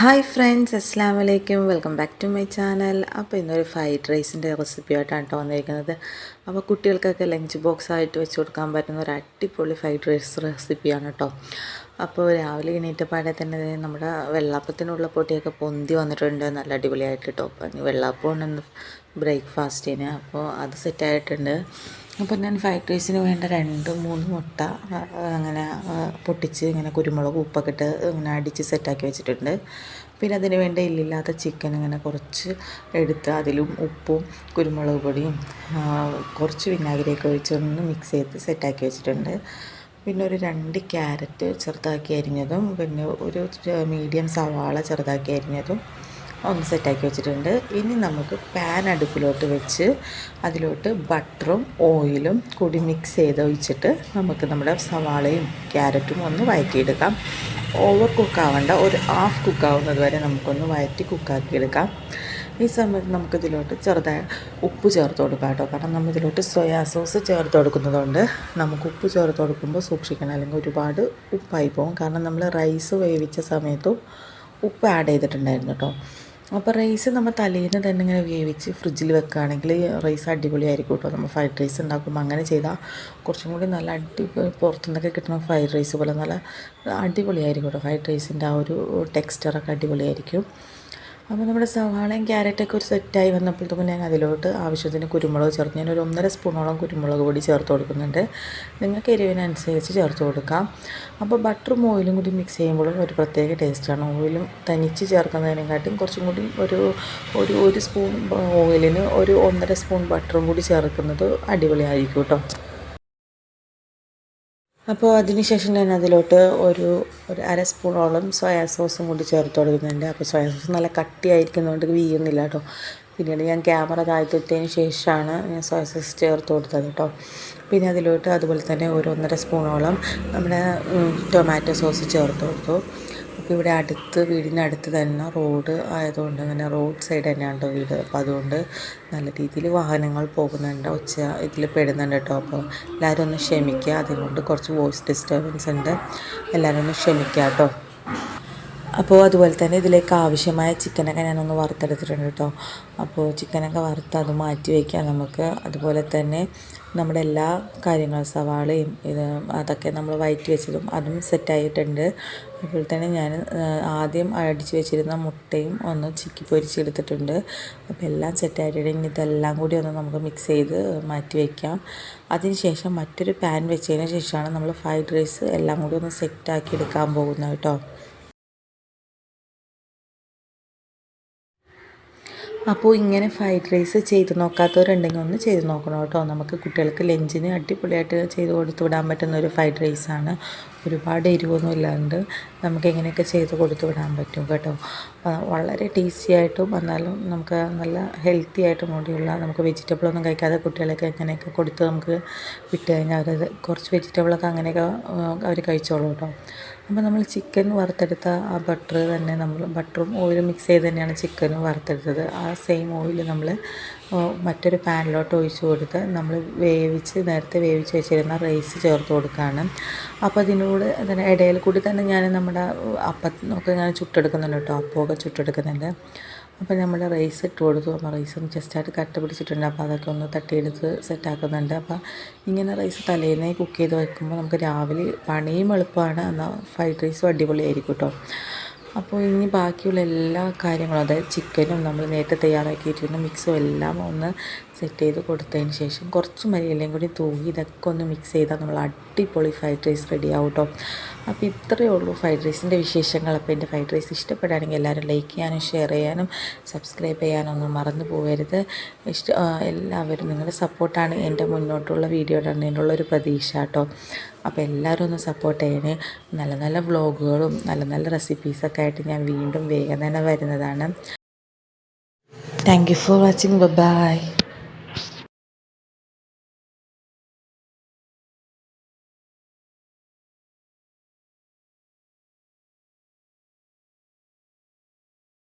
Hi friends അസ്സാം വലൈക്കും welcome back to my channel. അപ്പോൾ ഇന്നൊരു ഫ്രൈഡ് റൈസിന്റെ റെസിപ്പി ആയിട്ടാണ് കേട്ടോ വന്നിരിക്കുന്നത്. അപ്പോൾ കുട്ടികൾക്കൊക്കെ ലഞ്ച് ബോക്സ് ആയിട്ട് വെച്ച് കൊടുക്കാൻ പറ്റുന്ന ഒരു അടിപൊളി ഫ്രൈഡ് റൈസ് റെസിപ്പിയാണ് കേട്ടോ. അപ്പോൾ രാവിലെ എണീറ്റപ്പാടെ തന്നെ നമ്മുടെ വെള്ളാപ്പത്തിനുള്ള പൊട്ടിയൊക്കെ പൊന്തി വന്നിട്ടുണ്ട്. നല്ല അടിപൊളിയായിട്ട് കേട്ടോ. അപ്പോൾ വെള്ളാപ്പം ഉണ്ടെന്ന് ബ്രേക്ക്ഫാസ്റ്റിന്. അപ്പോൾ അത് സെറ്റായിട്ടുണ്ട് അപ്പോൾ ഞാൻ ഫ്രൈഡ് റൈസിന് വേണ്ട രണ്ട് മൂന്ന് മുട്ട അങ്ങനെ പൊട്ടിച്ച് ഇങ്ങനെ കുരുമുളക് ഉപ്പൊക്കെ ഇട്ട് ഇങ്ങനെ അടിച്ച് സെറ്റാക്കി വെച്ചിട്ടുണ്ട്. പിന്നെ അതിന് വേണ്ട ഇല്ലില്ലാത്ത ചിക്കൻ ഇങ്ങനെ കുറച്ച് എടുത്ത് അതിലും ഉപ്പും കുരുമുളക് പൊടിയും കുറച്ച് വിനാഗിരിയൊക്കെ ഒഴിച്ച് ഒന്ന് മിക്സ് ചെയ്ത് സെറ്റാക്കി വെച്ചിട്ടുണ്ട്. പിന്നെ ഒരു രണ്ട് ക്യാരറ്റ് ചെറുതാക്കി അരിഞ്ഞതും പിന്നെ ഒരു മീഡിയം സവാള ചെറുതാക്കി അരിഞ്ഞതും ഒന്ന് സെറ്റാക്കി വെച്ചിട്ടുണ്ട്. ഇനി നമുക്ക് പാൻ അടുപ്പിലോട്ട് വെച്ച് അതിലോട്ട് ബട്ടറും ഓയിലും കൂടി മിക്സ് ചെയ്ത് ഒഴിച്ചിട്ട് നമുക്ക് നമ്മുടെ സവാളയും ക്യാരറ്റും ഒന്ന് വഴറ്റിയെടുക്കാം. ഓവർ കുക്കാവേണ്ട ഒരു ഹാഫ് കുക്കാവുന്നത് വരെ നമുക്കൊന്ന് വഴറ്റി കുക്കാക്കിയെടുക്കാം ഈ സമയത്ത് നമുക്കിതിലോട്ട് ചെറുതായി ഉപ്പ് ചേർത്ത് കൊടുക്കാം കേട്ടോ. കാരണം നമ്മൾ ഇതിലോട്ട് സോയാ സോസ് ചേർത്ത് കൊടുക്കുന്നതുകൊണ്ട് നമുക്ക് ഉപ്പ് ചേർത്ത് കൊടുക്കുമ്പോൾ സൂക്ഷിക്കണം. അല്ലെങ്കിൽ ഒരുപാട് ഉപ്പായി പോകും. കാരണം നമ്മൾ റൈസ് വേവിച്ച സമയത്തും ഉപ്പ് ആഡ് ചെയ്തിട്ടുണ്ടായിരുന്നു കേട്ടോ. അപ്പോൾ റൈസ് നമ്മൾ തലേന്ന് തന്നെ ഇങ്ങനെ വേവിച്ച് ഫ്രിഡ്ജിൽ വെക്കുകയാണെങ്കിൽ റൈസ് അടിപൊളിയായിരിക്കും കേട്ടോ നമ്മൾ ഫ്രൈഡ് റൈസ് ഉണ്ടാക്കുമ്പോൾ അങ്ങനെ ചെയ്താൽ കുറച്ചും കൂടി നല്ല അടി പുറത്തുനിന്നൊക്കെ കിട്ടുന്ന ഫ്രൈഡ് റൈസ് പോലെ നല്ല അടിപൊളിയായിരിക്കും കേട്ടോ ഫ്രൈഡ് റൈസിന്റെ ആ ഒരു ടെക്സ്ചറൊക്കെ അടിപൊളിയായിരിക്കും. അപ്പോൾ നമ്മുടെ സവാളയും ക്യാരറ്റൊക്കെ ഒരു സെറ്റായി വന്നപ്പോഴത്തേക്കും ഞാൻ അതിലോട്ട് ആവശ്യത്തിന് കുരുമുളക് ചേർത്ത്. ഞാൻ ഒരു ഒന്നര സ്പൂണോളം കുരുമുളക് പൊടി ചേർത്ത് കൊടുക്കുന്നുണ്ട്. നിങ്ങൾക്ക് എരിവിനനുസരിച്ച് ചേർത്ത് കൊടുക്കാം. അപ്പോൾ ബട്ടറും ഓയിലും കൂടി മിക്സ് ചെയ്യുമ്പോഴും ഒരു പ്രത്യേക ടേസ്റ്റാണ്. ഓയിലും തനിച്ച് ചേർക്കുന്നതിനെക്കാട്ടും കുറച്ചും കൂടി ഒരു ഒരു ഒരു സ്പൂൺ ഓയിലിന് ഒരു ഒന്നര സ്പൂൺ ബട്ടറും കൂടി ചേർക്കുന്നത് അടിപൊളിയായിരിക്കും കേട്ടോ. അപ്പോൾ അതിനുശേഷം ഞാൻ അതിലോട്ട് ഒരു ഒരു അര സ്പൂണോളം സോയാ സോസും കൂടി ചേർത്ത് കൊടുക്കുന്നുണ്ട്. അപ്പോൾ സോയാ സോസ് നല്ല കട്ടിയായിരിക്കുന്നതുകൊണ്ട് വീയുന്നില്ല കേട്ടോ. പിന്നീട് ഞാൻ ക്യാമറ താഴ്ത്തിയതിന് ശേഷമാണ് ഞാൻ സോയാ സോസ് ചേർത്ത് കൊടുത്തത് കേട്ടോ. പിന്നെ അതിലോട്ട് അതുപോലെ തന്നെ ഒരു ഒന്നര സ്പൂണോളം നമ്മുടെ ടൊമാറ്റോ സോസ് ചേർത്ത് കൊടുത്തു. ഇവിടെ അടുത്ത് വീടിനടുത്ത് തന്നെ റോഡ് ആയതുകൊണ്ട് അങ്ങനെ റോഡ് സൈഡ് തന്നെയാണ് വീട്. അപ്പോൾ അതുകൊണ്ട് നല്ല രീതിയിൽ വാഹനങ്ങൾ പോകുന്നുണ്ട്. ഉച്ച ഇതിൽ പെടുന്നുണ്ട് കേട്ടോ. അപ്പോൾ എല്ലാവരും ഒന്ന് ക്ഷമിക്കുക. അതുകൊണ്ട് കുറച്ച് വോയിസ് ഡിസ്റ്റർബൻസ് ഉണ്ട്. എല്ലാവരും ഒന്ന് ക്ഷമിക്കുക കേട്ടോ. അപ്പോൾ അതുപോലെ തന്നെ ഇതിലേക്ക് ആവശ്യമായ ചിക്കനൊക്കെ ഞാനൊന്ന് വറുത്തെടുത്തിട്ടുണ്ട് കേട്ടോ. അപ്പോൾ ചിക്കനൊക്കെ വറുത്ത് അത് മാറ്റി വയ്ക്കാം നമുക്ക്. അതുപോലെ തന്നെ നമ്മുടെ എല്ലാ കാര്യങ്ങളും സവാളയും ഇത് അതൊക്കെ നമ്മൾ വയറ്റി വെച്ചതും അതും സെറ്റായിട്ടുണ്ട്. അതുപോലെ തന്നെ ഞാൻ ആദ്യം അടിച്ച് വെച്ചിരുന്ന മുട്ടയും ഒന്ന് ചിക്കി പൊരിച്ചെടുത്തിട്ടുണ്ട്. അപ്പോൾ എല്ലാം സെറ്റായിട്ടുണ്ട്. ഇനി ഇതെല്ലാം കൂടി ഒന്ന് നമുക്ക് മിക്സ് ചെയ്ത് മാറ്റി വയ്ക്കാം. അതിനുശേഷം മറ്റൊരു പാൻ വെച്ചതിന് ശേഷമാണ് നമ്മൾ ഫ്രൈഡ് റൈസ് എല്ലാം കൂടി ഒന്ന് സെറ്റാക്കി എടുക്കാൻ പോകുന്നത് കേട്ടോ. അപ്പോൾ ഇങ്ങനെ ഫ്രൈഡ് റൈസ് ചെയ്ത് നോക്കാത്തവരുണ്ടെങ്കിൽ ഒന്ന് ചെയ്ത് നോക്കണം കേട്ടോ. നമുക്ക് കുട്ടികൾക്ക് ലഞ്ചിന് അടിപൊളിയായിട്ട് ചെയ്ത് കൊടുത്തു വിടാൻ പറ്റുന്ന ഒരു ഫ്രൈഡ് റൈസാണ് ഒരുപാട് എരിവൊന്നും ഇല്ലാണ്ട് നമുക്ക് എങ്ങനെയൊക്കെ ചെയ്ത് കൊടുത്തു വിടാൻ പറ്റും കേട്ടോ. വളരെ ടേസ്റ്റി ആയിട്ടും എന്നാലും നമുക്ക് നല്ല ഹെൽത്തി ആയിട്ടും കൂടിയുള്ള നമുക്ക് വെജിറ്റബിളൊന്നും കഴിക്കാതെ കുട്ടികളൊക്കെ എങ്ങനെയൊക്കെ കൊടുത്ത് നമുക്ക് വിട്ട് കഴിഞ്ഞാൽ അവർ കുറച്ച് വെജിറ്റബിളൊക്കെ അങ്ങനെയൊക്കെ അവർ കഴിച്ചോളൂ കേട്ടോ. അപ്പോൾ നമ്മൾ ചിക്കൻ വറുത്തെടുത്ത ആ ബട്ടർ തന്നെ നമ്മൾ ബട്ടറും ഓയിലും മിക്സ് ചെയ്ത് തന്നെയാണ് ചിക്കനും വറുത്തെടുത്തത്. ആ സെയിം ഓയിൽ നമ്മൾ മറ്റൊരു പാനിലോട്ട് ഒഴിച്ച് കൊടുത്ത് നമ്മൾ വേവിച്ച് നേരത്തെ വേവിച്ച് വെച്ചിരുന്ന റൈസ് ചേർത്ത് കൊടുക്കുകയാണ്. അപ്പോൾ അതിനോട് അതിന് ഇടയിൽ കൂടി തന്നെ ഞാൻ നമ്മുടെ അപ്പത്തിനൊക്കെ ഞാൻ ചുട്ടെടുക്കുന്നുണ്ട് കേട്ടോ അപ്പമൊക്കെ ചുട്ടെടുക്കുന്നുണ്ട്. അപ്പോൾ നമ്മൾ റൈസ് ഇട്ട് കൊടുത്തു. അപ്പോൾ റൈസ് ജസ്റ്റായിട്ട് കട്ട പിടിച്ചിട്ടുണ്ട്. അപ്പോൾ അതൊക്കെ ഒന്ന് തട്ടിയെടുത്ത് സെറ്റാക്കുന്നുണ്ട് അപ്പോൾ ഇങ്ങനെ റൈസ് തലേന്നേ കുക്ക് ചെയ്ത് വയ്ക്കുമ്പോൾ നമുക്ക് രാവിലെ പണിയും എളുപ്പമാണ്. എന്നാൽ ഫ്രൈഡ് റൈസും അടിപൊളിയായിരിക്കും കേട്ടോ അപ്പോൾ ഇനി ബാക്കിയുള്ള എല്ലാ കാര്യങ്ങളും അതായത് ചിക്കനും നമ്മൾ നേരത്തെ തയ്യാറാക്കിയിട്ടിരുന്ന മിക്സും എല്ലാം ഒന്ന് സെറ്റ് ചെയ്ത് കൊടുത്തതിന് ശേഷം കുറച്ച് മല്ലിയിലയും കൂടി തൂകി ഇതൊക്കെ ഒന്ന് മിക്സ് ചെയ്താൽ നമ്മൾ അടിപൊളി ഫ്രൈഡ് റൈസ് റെഡി ആവും കേട്ടോ അപ്പോൾ ഇത്രയേ ഉള്ളൂ ഫ്രൈഡ് റൈസിന്റെ വിശേഷങ്ങൾ. അപ്പോൾ എന്റെ ഫ്രൈഡ് റൈസ് ഇഷ്ടപ്പെടുകയാണെങ്കിൽ എല്ലാവരും ലൈക്ക് ചെയ്യാനും ഷെയർ ചെയ്യാനും സബ്സ്ക്രൈബ് ചെയ്യാനും ഒന്നും മറന്നു പോകരുത്. ഇഷ്ട എല്ലാവരും നിങ്ങളുടെ സപ്പോർട്ടാണ് എന്റെ മുന്നോട്ടുള്ള വീഡിയോ ഇടുന്നതിനുള്ള ഒരു പ്രതീക്ഷ കേട്ടോ. അപ്പോൾ എല്ലാവരും ഒന്ന് സപ്പോർട്ട് ചെയ്യണേ. നല്ല നല്ല വ്ളോഗുകളും നല്ല നല്ല റെസിപ്പീസൊക്കെ ആയിട്ട് ഞാൻ വീണ്ടും വേഗം തന്നെ വരുന്നതാണ്. Thank you for watching bye